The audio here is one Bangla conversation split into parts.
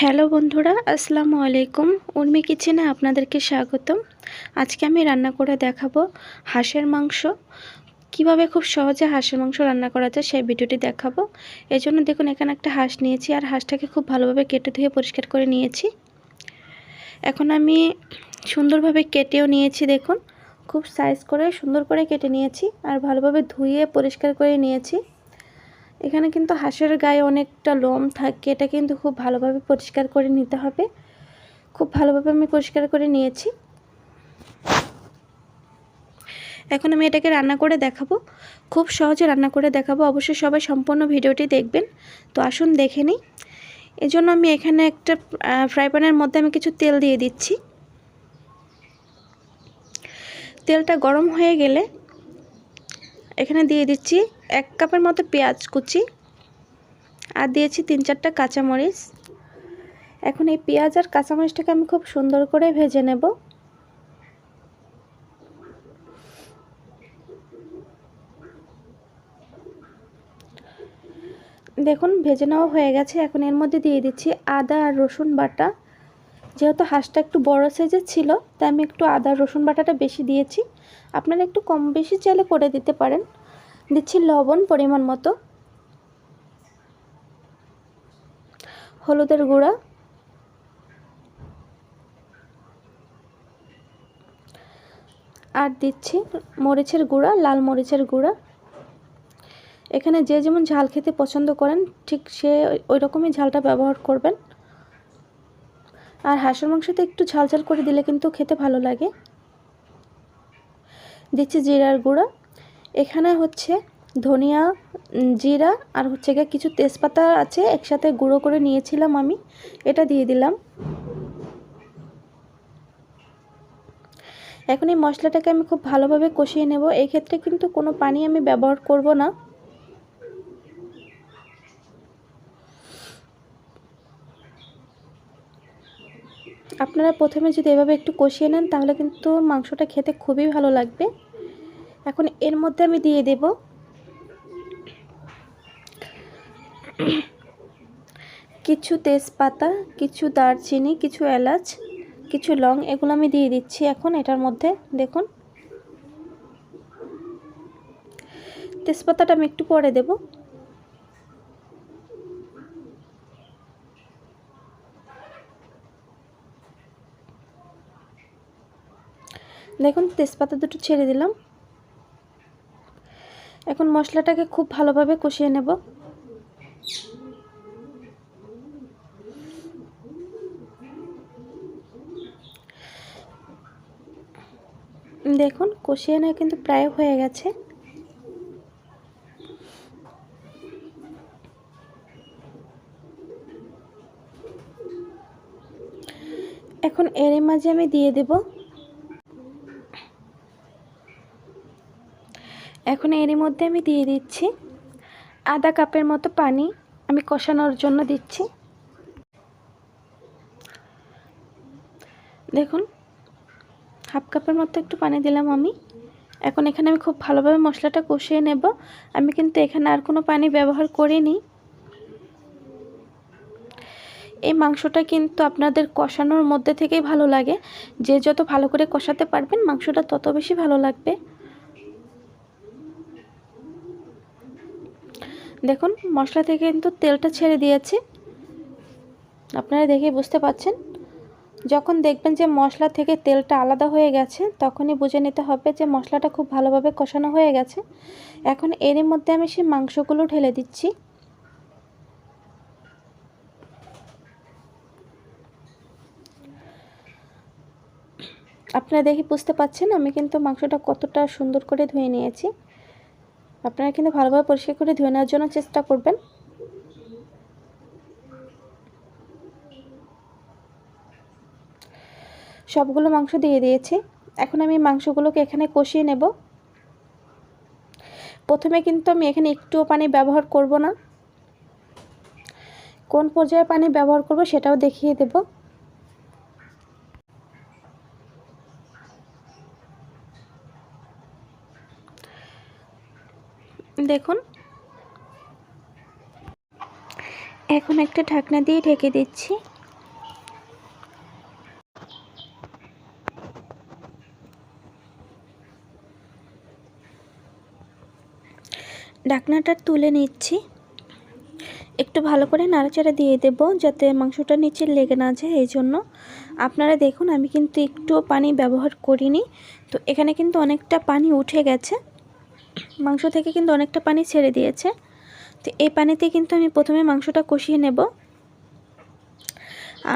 হ্যালো বন্ধুরা, আসসালামু আলাইকুম। উর্মি কিচেনে আপনাদেরকে স্বাগতম। আজকে আমি রান্না করে দেখাবো হাঁসের মাংস। কীভাবে খুব সহজে হাঁসের মাংস রান্না করা যায় সেই ভিডিওটি দেখাবো। জন্য দেখুন, এখানে একটা হাঁস নিয়েছি আর হাঁসটাকে খুব ভালোভাবে কেটে ধুয়ে পরিষ্কার করে নিয়েছি। এখন আমি সুন্দরভাবে কেটেও নিয়েছি, দেখুন। খুব সাইজ করে সুন্দর করে কেটে নিয়েছি আর ভালোভাবে ধুয়ে পরিষ্কার করে নিয়েছি। এখানে কিন্তু হাঁসের গায়ে অনেকটা লোম থাকে, এটা কিন্তু খুব ভালোভাবে পরিষ্কার করে নিতে হবে। খুব ভালোভাবে আমি পরিষ্কার করে নিয়েছি। এখন আমি এটাকে রান্না করে দেখাবো। খুব সহজে রান্না করে দেখাবো, অবশ্যই সবাই সম্পূর্ণ ভিডিওটি দেখবেন। তো আসুন দেখে নিই। এজন্য আমি এখানে একটা ফ্রাই প্যানের মধ্যে আমি কিছু তেল দিয়ে দিচ্ছি। তেলটা গরম হয়ে গেলে এখানে দিয়ে দিচ্ছি এক কাপের মতো পেঁয়াজ কুচি আর দিয়েছি তিন চারটা কাঁচামরিচ। এখন এই পেঁয়াজ আর কাঁচামরিচটাকে আমি খুব সুন্দর করে ভেজে নেব। দেখুন, ভেজে নেওয়া হয়ে গেছে। এখন এর মধ্যে দিয়ে দিচ্ছি আদা আর রসুন বাটা। যেহেতু হাঁসটা একটু বড় সাইজের ছিল, তাই আমি একটু আদা রসুন বাটাটা বেশি দিয়েছি। আপনারা একটু কম বেশি চাইলে করে দিতে পারেন। দিচ্ছি লবণ পরিমাণ মতো। হলুদের গুঁড়া। আর দিচ্ছি মরিচের গুঁড়া, লাল মরিচের গুঁড়া। এখানে যে যেমন ঝাল খেতে পছন্দ করেন, ঠিক সে ওই রকমই ঝালটা ব্যবহার করবেন। আর হাঁসের মাংসতে একটু ঝাল ঝাল করে দিলে কিন্তু খেতে ভালো লাগে। দিচ্ছি জিরার গুঁড়া। এখানে হচ্ছে ধনিয়া জিরা আর হচ্ছে গিয়ে কিছু তেজপাতা আছে, একসাথে গুঁড়ো করে নিয়েছিলাম আমি। এটা দিয়ে দিলাম। এখন এই মশলাটাকে আমি খুব ভালোভাবে কষিয়ে নেব। এই ক্ষেত্রে কিন্তু কোনো পানি আমি ব্যবহার করব না। আপনারা প্রথমে যদি এভাবে একটু কষিয়ে নেন, তাহলে কিন্তু মাংসটা খেতে খুবই ভালো লাগবে। এখন এর মধ্যে আমি দিয়ে দেব। কিছু তেজপাতা, কিছু দারচিনি, কিছু এলাচ, কিছু লং, এগুলো আমি দিয়ে দিচ্ছি এখন এটার মধ্যে, দেখুন। তেজপাতাটা আমি একটু পরে দেব। দেখুন, তেজপাতা দুটো ছেড়ে দিলাম। এখন মশলাটাকে খুব ভালোভাবে কষিয়ে নেব। দেখুন, কষিয়ে নেওয়া কিন্তু প্রায় হয়ে গেছে। এখন এর মাঝে আমি দিয়ে দেবো এখন এরই মধ্যে আমি দিয়ে দিচ্ছি আধা কাপের মতো পানি আমি কষানোর জন্য দিচ্ছি। দেখুন, হাফ কাপের মতো একটু পানি দিলাম আমি। এখন এখানে আমি খুব ভালোভাবে মশলাটা কষিয়ে নেব। আমি কিন্তু এখানে আর কোনো পানি ব্যবহার করিনি। এই মাংসটা কিন্তু আপনাদের কষানোর মধ্যে থেকেই ভালো লাগে। যে যত ভালো করে কষাতে পারবেন, মাংসটা তত বেশি ভালো লাগবে। দেখুন, মশলা থেকে কিন্তু তেলটা ছেড়ে দিয়েছে। আপনারা দেখে বুঝতে পাচ্ছেন। যখন দেখবেন যে মশলা থেকে তেলটা আলাদা হয়ে গেছে, তখনই বুঝে নিতে হবে যে মশলাটা খুব ভালোভাবে কষানো হয়ে গেছে। এখন এরই মধ্যে আমি সেই মাংসগুলো ঢেলে দিচ্ছি। আপনারা দেখে বুঝতে পাচ্ছেন আমি কিন্তু মাংসটা কতটা সুন্দর করে ধুয়ে নিয়েছি। আপনারা কিন্তু ভালোভাবে পরিষ্কার করে ধুয়ে নেওয়ার জন্য চেষ্টা করবেন। সবগুলো মাংস দিয়ে দিয়েছি। এখন আমি মাংসগুলোকে এখানে কষিয়ে নেব। প্রথমে কিন্তু আমি এখানে একটুও পানি ব্যবহার করব না। কোন পর্যায়ে পানি ব্যবহার করব সেটাও দেখিয়ে দেবো। দেখুন। এখন একটা ঢাকনা দিয়ে ঢেকে দিচ্ছি। ঢাকনাটা তুলে নিচ্ছি। একটু ভালো করে নাড়াচাড়া দিয়ে দেব যাতে মাংসটা নিচে লেগে না যায়, এই জন্য। আপনারা দেখুন, আমি কিন্তু একটুও পানি ব্যবহার করিনি। তো এখানে কিন্তু অনেকটা পানি উঠে গেছে। মাংস থেকে কিন্তু অনেকটা পানি ছেড়ে দিয়েছে। তো এই পানিতে কিন্তু আমি প্রথমে মাংসটা কষিয়ে নেব।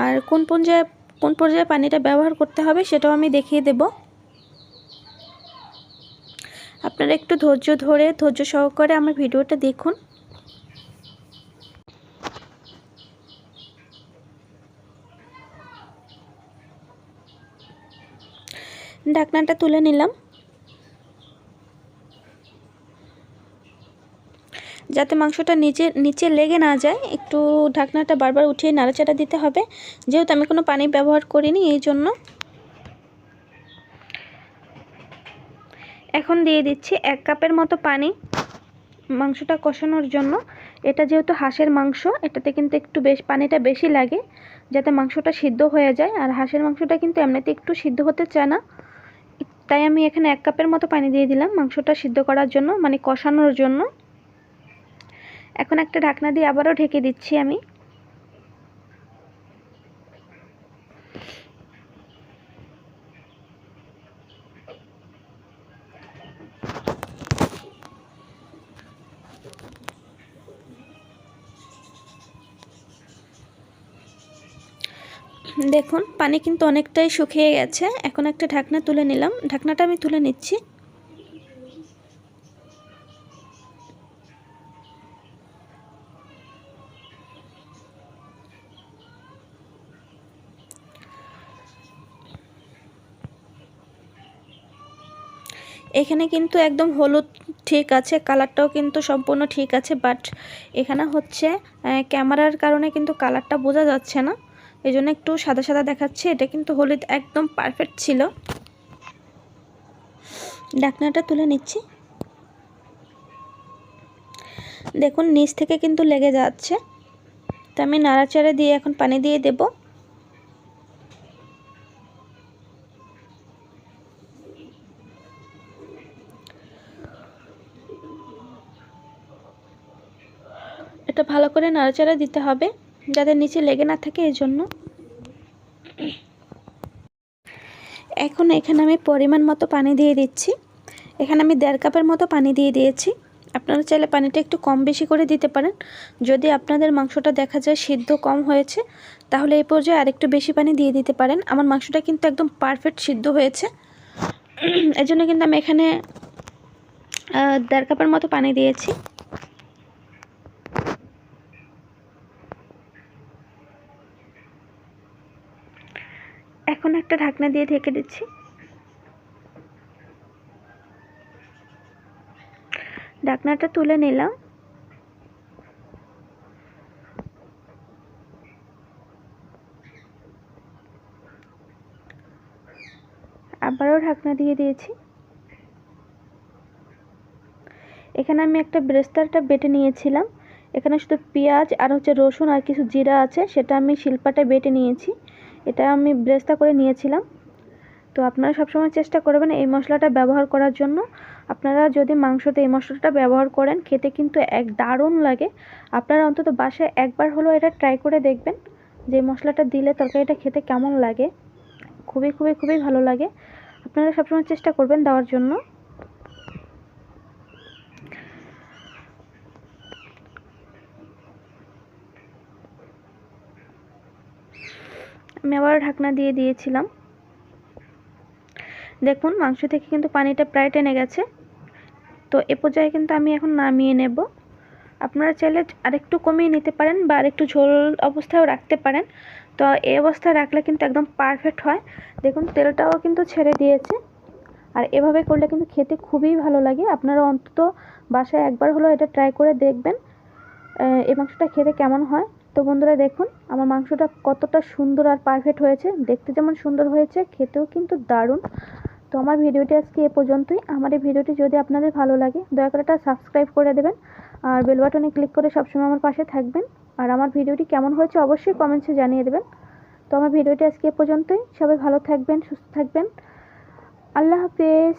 আর কোন পর্যায়ে কোন পর্যায়ে পানিটা ব্যবহার করতে হবে সেটাও আমি দেখিয়ে দেব। আপনারা একটু ধৈর্য ধরে, ধৈর্য সহকারে আমার ভিডিওটা দেখুন। ঢাকনাটা তুলে নিলাম। যাতে মাংসটা নিচে নিচে লেগে না যায়, একটু ঢাকনাটা বারবার উঠিয়ে নাড়াচাড়া দিতে হবে। যেহেতু আমি কোনো পানি ব্যবহার করিনি, এই জন্য। এখন দিয়ে দিচ্ছি এক কাপের মতো পানি মাংসটা কষানোর জন্য। এটা যেহেতু হাঁসের মাংস, এটাতে কিন্তু একটু বেশ, পানিটা বেশি লাগে, যাতে মাংসটা সিদ্ধ হয়ে যায়। আর হাঁসের মাংসটা কিন্তু এমনিতে একটু সিদ্ধ হতে চায় না। তাই আমি এখানে এক কাপের মতো পানি দিয়ে দিলাম মাংসটা সিদ্ধ করার জন্য মানে কষানোর জন্য। এখন একটা ঢাকনা দিয়ে আবারও ঢেকে দিচ্ছি আমি। দেখুন, পানি কিন্তু অনেকটাই শুকিয়ে গেছে। এখন একটা ঢাকনা তুলে নিলাম। ঢাকনাটা আমি তুলে নিচ্ছি। এখানে কিন্তু একদম হলুদ ঠিক আছে কালারটাও কিন্তু সম্পূর্ণ ঠিক আছে বাট এখানে হচ্ছে ক্যামেরার কারণে কিন্তু কালারটা বোঝা যাচ্ছে না। এই জন্য একটু সাদা সাদা দেখাচ্ছে, এটা কিন্তু হলুদ একদম পারফেক্ট ছিল। ডাকনাটা তুলে নিচ্ছি। দেখুন, নিচ থেকে কিন্তু লেগে যাচ্ছে। তো আমি নাড়াচাড়া দিয়ে এখন পানি দিয়ে দেবো। এটা ভালো করে নাড়াচাড়া দিতে হবে, যাতে নিচে লেগে না থাকে এই জন্য এখন এখানে আমি পরিমাণ মতো পানি দিয়ে দিচ্ছি। এখানে আমি দেড় কাপের মতো পানি দিয়ে দিয়েছি। আপনারা চাইলে পানিটা একটু কম বেশি করে দিতে পারেন। যদি আপনাদের মাংসটা দেখা যায় সিদ্ধ কম হয়েছে, তাহলে এই পর্যায়ে আরেকটু বেশি পানি দিয়ে দিতে পারেন। আমার মাংসটা কিন্তু একদম পারফেক্ট সিদ্ধ হয়েছে। এই জন্য কিন্তু আমি এখানে দেড় কাপের মতো পানি দিয়েছি। এখন একটা ঢাকনা দিয়ে ঢেকে দিচ্ছি। ঢাকনাটা তুলে নিলাম। আবারও ঢাকনা দিয়ে দিয়েছি। এখানে আমি একটা ব্রেস্তারটা বেটে নিয়েছিলাম। এখানে শুধু পেঁয়াজ আর হচ্ছে রসুন আর কিছু জিরা আছে, সেটা আমি শিল্পাটা বেটে নিয়েছি। এটা আমি ব্রেস্তা করে নিয়েছিলাম। তো আপনারা সবসময় চেষ্টা করবেন এই মশলাটা ব্যবহার করার জন্য। আপনারা যদি মাংসতে এই মশলাটা ব্যবহার করেন, খেতে কিন্তু এক দারুণ লাগে। আপনারা অন্তত বাসায় একবার হলেও এটা ট্রাই করে দেখবেন যে মশলাটা দিলে তরকারিটা খেতে কেমন লাগে। খুবই খুবই খুবই ভালো লাগে। আপনারা সবসময় চেষ্টা করবেন দেওয়ার জন্য। আমি ঢাকনা দিয়ে দিয়েছিলাম। দেখুন, মাংস থেকে কিন্তু পানিটা প্রায় টেনে গেছে। তো এ পর্যায়ে কিন্তু আমি এখন নামিয়ে নেব। আপনারা চাইলে আরেকটু কমিয়ে নিতে পারেন বা আরেকটু ঝোল অবস্থায়ও রাখতে পারেন। তো এই অবস্থায় রাখলে কিন্তু একদম পারফেক্ট হয়। দেখুন, তেলটাও কিন্তু ছেড়ে দিয়েছে। আর এভাবে করলে কিন্তু খেতে খুবই ভালো লাগে। আপনারা অন্তত বাসায় একবার হলেও এটা ট্রাই করে দেখবেন এই মাংসটা খেতে কেমন হয়। তো বন্ধুরা দেখুন, আমার মাংসটা কতটা সুন্দর আর পারফেক্ট হয়েছে। দেখতে যেমন সুন্দর হয়েছে, খেতেও কিন্তু দারুণ। তো আমার ভিডিওটি আজকে এ পর্যন্তই। আমার এই ভিডিওটি যদি আপনাদের ভালো লাগে, দয়া করে এটা সাবস্ক্রাইব করে দেবেন। আর বেল বাটনে ক্লিক করে সবসময় আমার পাশে থাকবেন। আর আমার ভিডিওটি কেমন হয়েছে অবশ্যই কমেন্টসে জানিয়ে দেবেন। তো আমার ভিডিওটি আজকে এ পর্যন্তই। সবাই ভালো থাকবেন, সুস্থ থাকবেন। আল্লাহ হাফেজ।